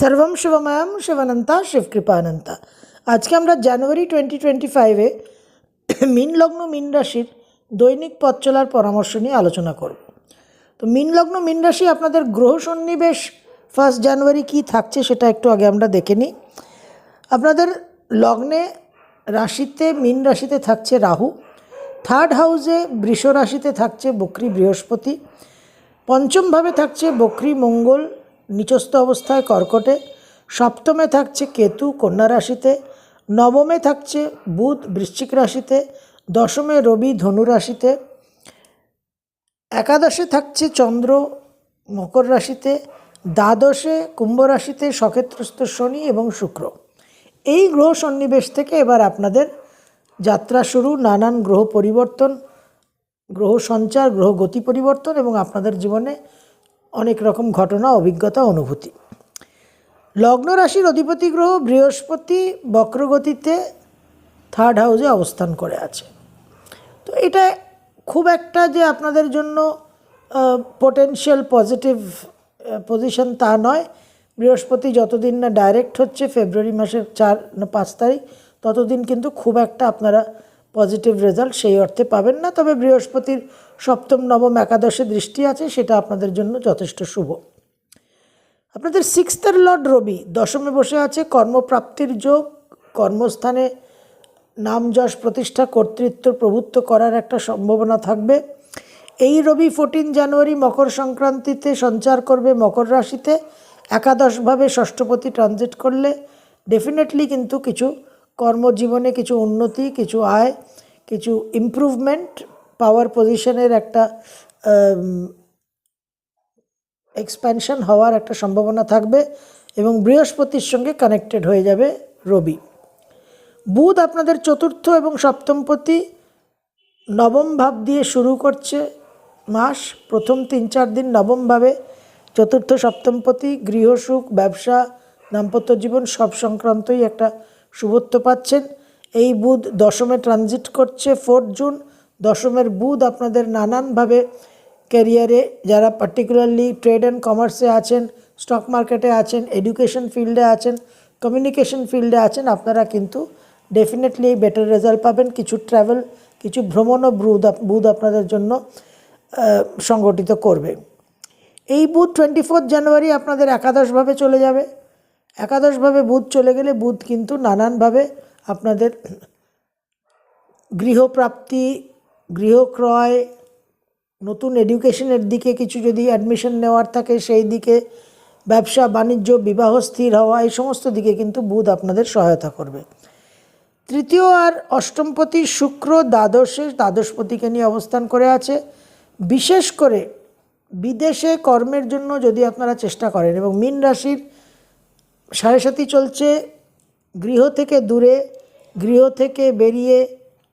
সর্বম শিবময়ম শিবানন্তা শিবকৃপানন্তা আজকে আমরা জানুয়ারি টোয়েন্টি টোয়েন্টি ফাইভে মিন লগ্ন, মিন রাশির দৈনিক পথ চলার পরামর্শ নিয়ে আলোচনা করব। তো মিন লগ্ন, মিন রাশি আপনাদের গ্রহ সন্নিবেশ ফার্স্ট জানুয়ারি কি থাকছে সেটা একটু আগে আমরা দেখে নিই। আপনাদের লগ্নে রাশিতে, মিন রাশিতে থাকছে রাহু। থার্ড হাউসে বৃষ রাশিতে থাকছে বক্রী বৃহস্পতি। পঞ্চমভাবে থাকছে বক্রী মঙ্গল। নিচস্থ অবস্থায় কর্কটে, সপ্তমে থাকছে কেতু কন্যা রাশিতে, নবমে থাকছে বুধ বৃশ্চিক রাশিতে, দশমে রবি ধনু রাশিতে, একাদশে থাকছে চন্দ্র মকর রাশিতে, দ্বাদশে কুম্ভ রাশিতে সক্ষেত্রস্থ শনি এবং শুক্র। এই গ্রহ সন্নিবেশ থেকে এবার আপনাদের যাত্রা শুরু, নানান গ্রহ পরিবর্তন, গ্রহ সঞ্চার, গ্রহ গতি পরিবর্তন এবং আপনাদের জীবনে অনেক রকম ঘটনা, অভিজ্ঞতা, অনুভূতি। লগ্ন রাশির অধিপতি গ্রহ বৃহস্পতি বক্রগতিতে থার্ড হাউসে অবস্থান করে আছে। তো এটা খুব একটা যে আপনাদের জন্য পোটেনশিয়াল পজিটিভ পজিশন তা নয়। বৃহস্পতি যতদিন না ডাইরেক্ট হচ্ছে ফেব্রুয়ারি মাসের চার, পাঁচ তারিখ, ততদিন কিন্তু খুব একটা আপনারা পজিটিভ রেজাল্ট সেই অর্থে পাবেন না। তবে বৃহস্পতির সপ্তম, নবম একাদশে দৃষ্টি আছে, সেটা আপনাদের জন্য যথেষ্ট শুভ। আপনাদের সিক্সথের লর্ড রবি দশমে বসে আছে, কর্মপ্রাপ্তির যোগ, কর্মস্থানে নাম যশ প্রতিষ্ঠা, কর্তৃত্ব প্রভুত্ব করার একটা সম্ভাবনা থাকবে। এই রবি ফোরটিন জানুয়ারি মকর সংক্রান্তিতে সঞ্চার করবে মকর রাশিতে। একাদশভাবে ষষ্ঠপতি ট্রানজিট করলে ডেফিনেটলি কিন্তু কিছু কর্মজীবনে কিছু উন্নতি, কিছু আয়, কিছু ইমপ্রুভমেন্ট পাওয়ার পজিশনের একটা এক্সপ্যানশন হওয়ার একটা সম্ভাবনা থাকবে এবং বৃহস্পতির সঙ্গে কানেক্টেড হয়ে যাবে রবি। বুধ আপনাদের চতুর্থ এবং সপ্তমপতি নবম ভাব দিয়ে শুরু করছে মাস। প্রথম তিন চার দিন নবমভাবে চতুর্থ সপ্তমপতি গৃহসুখ ব্যবসা, দাম্পত্য জীবন সব সংক্রান্তই একটা শুভত্ব পাচ্ছেন। এই বুধ দশমে ট্রানজিট করছে ফোর্থ জুন দশমের বুধ আপনাদের নানানভাবে ক্যারিয়ারে যারা পার্টিকুলারলি ট্রেড অ্যান্ড কমার্সে আছেন স্টক মার্কেটে আছেন এডুকেশন ফিল্ডে আছেন কমিউনিকেশন ফিল্ডে আছেন, আপনারা কিন্তু ডেফিনেটলি বেটার রেজাল্ট পাবেন। কিছু ট্রাভেল কিছু ভ্রমণও বুধ বুধ আপনাদের জন্য সংগঠিত করবে। এই বুধ টোয়েন্টি ফোর্থ জানুয়ারি আপনাদের একাদশভাবে চলে যাবে। একাদশভাবে বুধ চলে গেলে বুধ কিন্তু নানানভাবে আপনাদের গৃহপ্রাপ্তি, গৃহক্রয়, নতুন এডুকেশনের দিকে কিছু যদি অ্যাডমিশন নেওয়ার থাকে সেই দিকে ব্যবসা, বাণিজ্য, বিবাহ স্থির হওয়া এই সমস্ত দিকে কিন্তু বুধ আপনাদের সহায়তা করবে। তৃতীয় আর অষ্টমপতি শুক্র দ্বাদশে দ্বাদশপতিকে নিয়ে অবস্থান করে আছে। বিশেষ করে বিদেশে কর্মের জন্য যদি আপনারা চেষ্টা করেন এবং মীন রাশির সাড়ে চলছে। গৃহ থেকে দূরে, গৃহ থেকে বেরিয়ে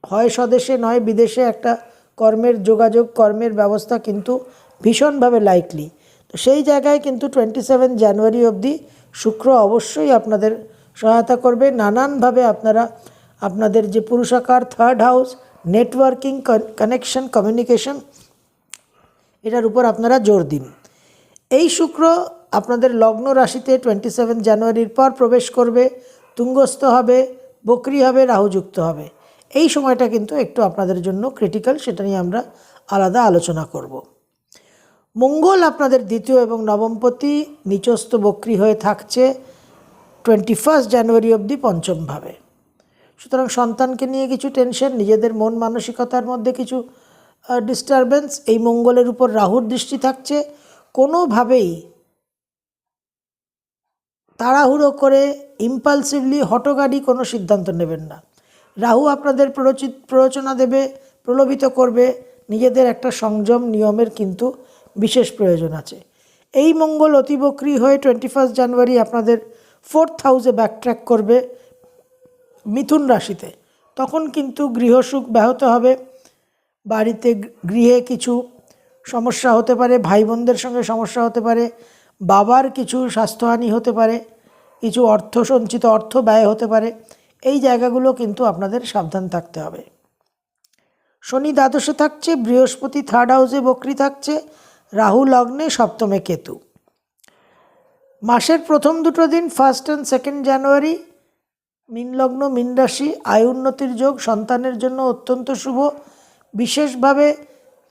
হয় স্বদেশে, নয় বিদেশে একটা কর্মের যোগাযোগ, কর্মের ব্যবস্থা কিন্তু ভীষণভাবে লাইকলি তো সেই জায়গায় কিন্তু টোয়েন্টি সেভেন জানুয়ারি অবধি শুক্র অবশ্যই আপনাদের সহায়তা করবে। নানানভাবে আপনারা, আপনাদের যে পুরুষাকার third house networking connection communication এটার উপর আপনারা জোর দিন। এই শুক্র আপনাদের লগ্ন রাশিতে টোয়েন্টি সেভেন জানুয়ারির পর প্রবেশ করবে, তুঙ্গস্থ হবে, বকরি হবে, রাহুযুক্ত হবে। এই সময়টা কিন্তু একটু আপনাদের জন্য ক্রিটিক্যাল সেটা নিয়ে আমরা আলাদা আলোচনা করব। মঙ্গল আপনাদের দ্বিতীয় এবং নবমপতি নিচস্থ বক্রি হয়ে থাকছে টোয়েন্টি ফার্স্ট জানুয়ারি অবধি পঞ্চমভাবে সুতরাং সন্তানকে নিয়ে কিছু টেনশন নিজেদের মন মানসিকতার মধ্যে কিছু ডিস্টারবেন্স এই মঙ্গলের উপর রাহুর দৃষ্টি থাকছে। কোনোভাবেই তাড়াহুড়ো করে ইম্পালসিভলি হটগাড়ি কোনো সিদ্ধান্ত নেবেন না। রাহু আপনাদের প্ররোচিত, প্ররোচনা দেবে, প্রলোভিত করবে, নিজেদের একটা সংযম নিয়মের কিন্তু বিশেষ প্রয়োজন আছে। এই মঙ্গল অতিবক্রী হয়ে টোয়েন্টি ফার্স্ট জানুয়ারি আপনাদের ফোর্থ হাউসে ব্যাকট্র্যাক করবে মিথুন রাশিতে। তখন কিন্তু গৃহসুখ ব্যাহত হবে, বাড়িতে গৃহে কিছু সমস্যা হতে পারে, ভাই বোনদের সঙ্গে সমস্যা হতে পারে, বাবার কিছু স্বাস্থ্যহানি হতে পারে কিছু অর্থ সঞ্চিত অর্থ ব্যয় হতে পারে, এই জায়গাগুলো কিন্তু আপনাদের সাবধান থাকতে হবে। শনি দ্বাদশে থাকছে, বৃহস্পতি থার্ড হাউসে বকরি থাকছে, রাহু লগ্নে সপ্তমে কেতু। মাসের প্রথম দুটো দিন ফার্স্ট অ্যান্ড সেকেন্ড জানুয়ারি মিনলগ্ন মিন রাশি, আয় উন্নতির যোগ, সন্তানের জন্য অত্যন্ত শুভ। বিশেষভাবে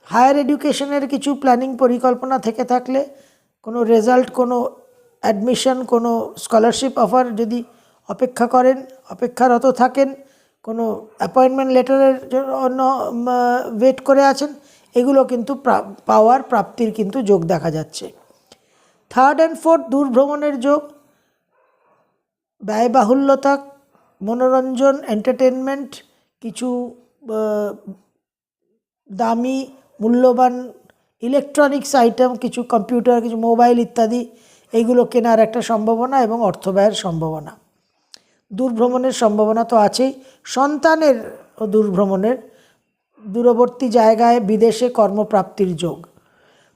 হায়ার এডুকেশনের কিছু প্ল্যানিং পরিকল্পনা থেকে থাকলে কোনো রেজাল্ট কোনো অ্যাডমিশন কোনো স্কলারশিপ অফার যদি অপেক্ষা করেন, অপেক্ষারত থাকেন, কোনো অ্যাপয়েন্টমেন্ট লেটারের জন্য ওয়েট করে আছেন, এগুলো কিন্তু পাওয়ার প্রাপ্তির কিন্তু যোগ দেখা যাচ্ছে। থার্ড অ্যান্ড ফোর্থ দূরভ্রমণের যোগ, ব্যয়বাহুল্যতা, মনোরঞ্জন এন্টারটেনমেন্ট কিছু দামি, মূল্যবান ইলেকট্রনিক্স আইটেম কিছু কম্পিউটার কিছু মোবাইল ইত্যাদি এইগুলো কেনার একটা সম্ভাবনা এবং অর্থ ব্যয়ের সম্ভাবনা। দূরভ্রমণের সম্ভাবনা তো আছেই। সন্তানের দূরভ্রমণের দূরবর্তী জায়গায় বিদেশে কর্মপ্রাপ্তির যোগ।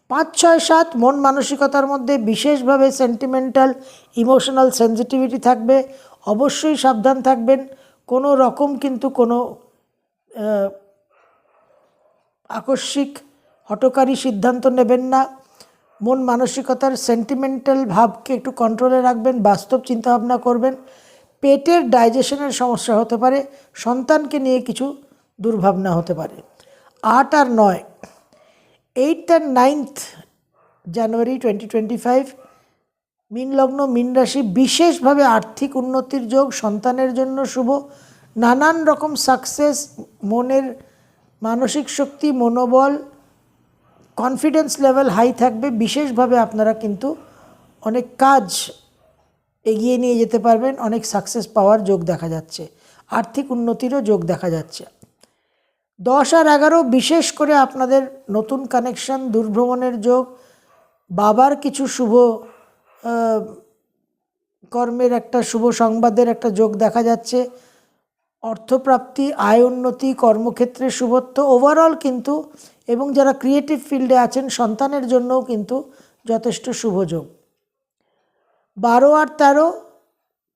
পাঁচ, ছয়, সাত মন মানসিকতার মধ্যে বিশেষভাবে সেন্টিমেন্টাল ইমোশনাল সেন্সিটিভিটি থাকবে। অবশ্যই সাবধান থাকবেন। কোনো রকম কিন্তু কোনো আকস্মিক হটকারী সিদ্ধান্ত নেবেন না। মন মানসিকতার সেন্টিমেন্টাল ভাবকে একটু কন্ট্রোলে রাখবেন, বাস্তব চিন্তাভাবনা করবেন, পেটের ডাইজেশনের সমস্যা হতে পারে, সন্তানকে নিয়ে কিছু দুর্ভাবনা হতে পারে। আট আর নয় eight and ninth January twenty twenty five মিন লগ্ন মিন রাশি বিশেষভাবে আর্থিক উন্নতির যোগ, সন্তানের জন্য শুভ, নানান রকম সাকসেস মনের মানসিক শক্তি, মনোবল কনফিডেন্স লেভেল হাই থাকবে। বিশেষভাবে আপনারা কিন্তু অনেক কাজ এগিয়ে নিয়ে যেতে পারবেন, অনেক সাকসেস পাওয়ার যোগ দেখা যাচ্ছে, আর্থিক উন্নতিরও যোগ দেখা যাচ্ছে। দশ আর এগারো, বিশেষ করে আপনাদের নতুন কানেকশন দূরভ্রমণের যোগ, বাবার কিছু শুভ কর্মের একটা শুভ সংবাদের একটা যোগ দেখা যাচ্ছে, অর্থপ্রাপ্তি, আয় উন্নতি, কর্মক্ষেত্রে শুভত্ব ওভারঅল কিন্তু এবং যারা ক্রিয়েটিভ ফিল্ডে আছেন, সন্তানের জন্যও কিন্তু যথেষ্ট শুভ যোগ। বারো আর তেরো,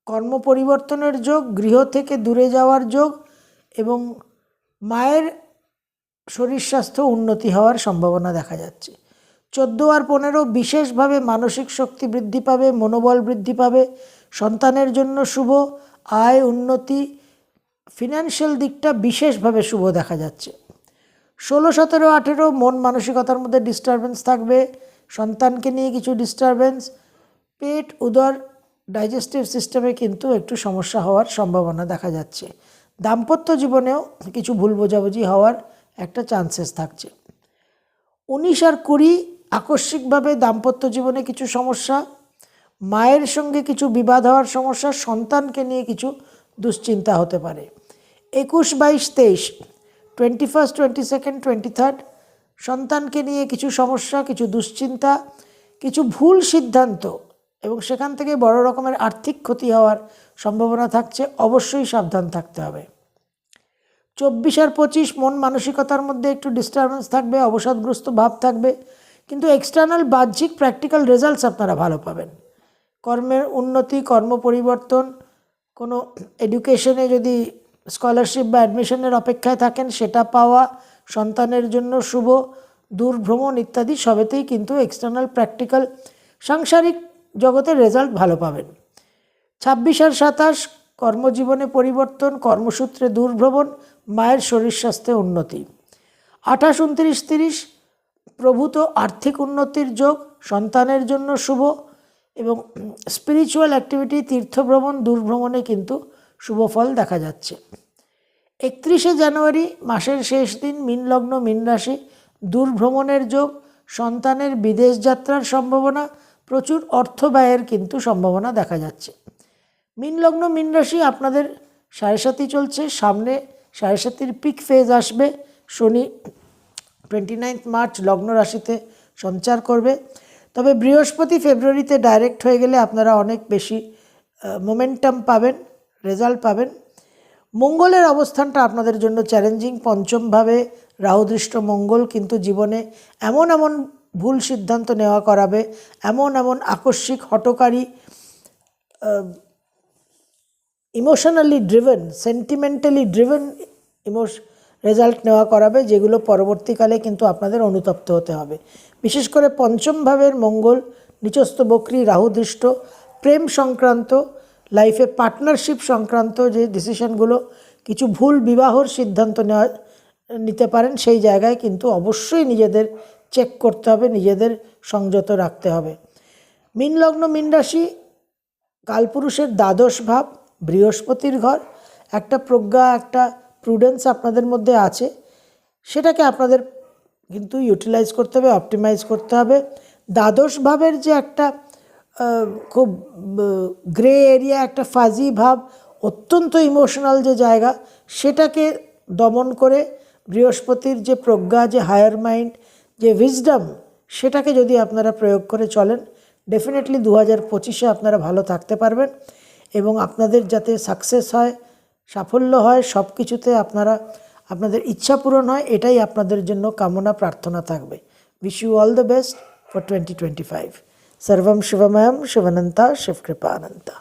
কর্ম পরিবর্তনের যোগ, গৃহ থেকে দূরে যাওয়ার যোগ এবং মায়ের শরীর স্বাস্থ্য উন্নতি হওয়ার সম্ভাবনা দেখা যাচ্ছে। চোদ্দ আর পনেরো, বিশেষভাবে মানসিক শক্তি বৃদ্ধি পাবে, মনোবল বৃদ্ধি পাবে, সন্তানের জন্য শুভ, আয় উন্নতি ফিনান্সিয়াল দিকটা বিশেষভাবে শুভ দেখা যাচ্ছে। ষোলো, সতেরো, আঠেরো, মন মানসিকতার মধ্যে ডিস্টারবেন্স থাকবে। সন্তানকে নিয়ে কিছু ডিস্টারবেন্স পেট, উদর ডাইজেস্টিভ সিস্টেমে কিন্তু একটু সমস্যা হওয়ার সম্ভাবনা দেখা যাচ্ছে। দাম্পত্য জীবনেও কিছু ভুল বোঝাবুঝি হওয়ার একটা চান্সেস থাকছে। উনিশ আর কুড়ি, আকস্মিকভাবে দাম্পত্য জীবনে কিছু সমস্যা। মায়ের সঙ্গে কিছু বিবাদ হওয়ার সমস্যা। সন্তানকে নিয়ে কিছু দুশ্চিন্তা হতে পারে। একুশ, বাইশ, তেইশ twenty first twenty second twenty third সন্তানকে নিয়ে কিছু সমস্যা, কিছু দুশ্চিন্তা, কিছু ভুল সিদ্ধান্ত এবং সেখান থেকে বড় রকমের আর্থিক ক্ষতি হওয়ার সম্ভাবনা থাকছে, অবশ্যই সাবধান থাকতে হবে। চব্বিশ আর পঁচিশ, মন মানসিকতার মধ্যে একটু ডিস্টারবেন্স থাকবে, অবসাদগ্রস্ত ভাব থাকবে, কিন্তু এক্সটার্নাল বাহ্যিক প্র্যাকটিক্যাল রেজাল্টস আপনারা ভালো পাবেন। কর্মের উন্নতি, কর্ম পরিবর্তন, কোনো এডুকেশনে যদি স্কলারশিপ বা অ্যাডমিশনের অপেক্ষায় থাকেন, সেটা পাওয়া সন্তানের জন্য শুভ দূর ভ্রমণ ইত্যাদি সবেতেই কিন্তু এক্সটার্নাল প্র্যাকটিক্যাল সাংসারিক জগতের রেজাল্ট ভালো পাবেন। ছাব্বিশ আর সাতাশ, কর্মজীবনে পরিবর্তন, কর্মসূত্রে দূরভ্রমণ, মায়ের শরীর স্বাস্থ্যে উন্নতি। আঠাশ, উনত্রিশ, তিরিশ, প্রভূত আর্থিক উন্নতির যোগ, সন্তানের জন্য শুভ এবং স্পিরিচুয়াল অ্যাক্টিভিটি তীর্থভ্রমণ, দূরভ্রমণে কিন্তু শুভ ফল দেখা যাচ্ছে। একত্রিশে জানুয়ারি মাসের শেষ দিন মিন লগ্ন মিন রাশি দূরভ্রমণের যোগ, সন্তানের বিদেশ যাত্রার সম্ভাবনা, প্রচুর অর্থ ব্যয়ের কিন্তু সম্ভাবনা দেখা যাচ্ছে। মিন লগ্ন মিন রাশি আপনাদের সাড়ে সাথী চলছে, সামনে সাড়ে সাতির পিক ফেজ আসবে, শনি টোয়েন্টি নাইন্থ মার্চ লগ্ন রাশিতে সঞ্চার করবে। তবে বৃহস্পতি ফেব্রুয়ারিতে ডাইরেক্ট হয়ে গেলে আপনারা অনেক বেশি মোমেন্টাম পাবেন। রেজাল্ট পাবেন। মঙ্গলের অবস্থানটা আপনাদের জন্য চ্যালেঞ্জিং। পঞ্চমভাবে রাহুদৃষ্ট মঙ্গল কিন্তু জীবনে এমন এমন ভুল সিদ্ধান্ত নেওয়া করাবে, এমন এমন আকস্মিক হটকারী ইমোশনালি ড্রিভেন সেন্টিমেন্টালি ড্রিভেন ইমোশ রেজাল্ট নেওয়া করাবে, যেগুলো পরবর্তীকালে কিন্তু আপনাদের অনুতপ্ত হতে হবে। বিশেষ করে পঞ্চম ভাবের মঙ্গল, নিচস্থ বকরি, রাহুদৃষ্ট, প্রেম সংক্রান্ত লাইফে পার্টনারশিপ সংক্রান্ত যে ডিসিশনগুলো কিছু ভুল বিবাহর সিদ্ধান্ত নেওয়া, নিতে পারেন, সেই জায়গায় কিন্তু অবশ্যই নিজেদের চেক করতে হবে, নিজেদের সংযত রাখতে হবে। মীন লগ্ন, মীন রাশি, কালপুরুষের দ্বাদশ ভাব, বৃহস্পতির ঘর, একটা প্রজ্ঞা, একটা প্রুডেন্স আপনাদের মধ্যে আছে। সেটাকে আপনাদের কিন্তু ইউটিলাইজ করতে হবে অপটিমাইজ করতে হবে। দ্বাদশ ভাবের যে একটা খুব গ্রে এরিয়া একটা ফাজি ভাব, অত্যন্ত ইমোশনাল যে জায়গা, সেটাকে দমন করে বৃহস্পতির যে প্রজ্ঞা, যে হায়ার মাইন্ড যে উইজডম সেটাকে যদি আপনারা প্রয়োগ করে চলেন ডেফিনেটলি দু হাজার পঁচিশে আপনারা ভালো থাকতে পারবেন এবং আপনাদের যাতে সাকসেস হয়, সাফল্য হয় সব কিছুতে আপনারা, আপনাদের ইচ্ছা পূরণ হয়, এটাই আপনাদের জন্য কামনা, প্রার্থনা থাকবে। Wish you all the best for twenty twenty five সর্বম শিবময়ম শিবানন্তা শিবকৃপানন্তা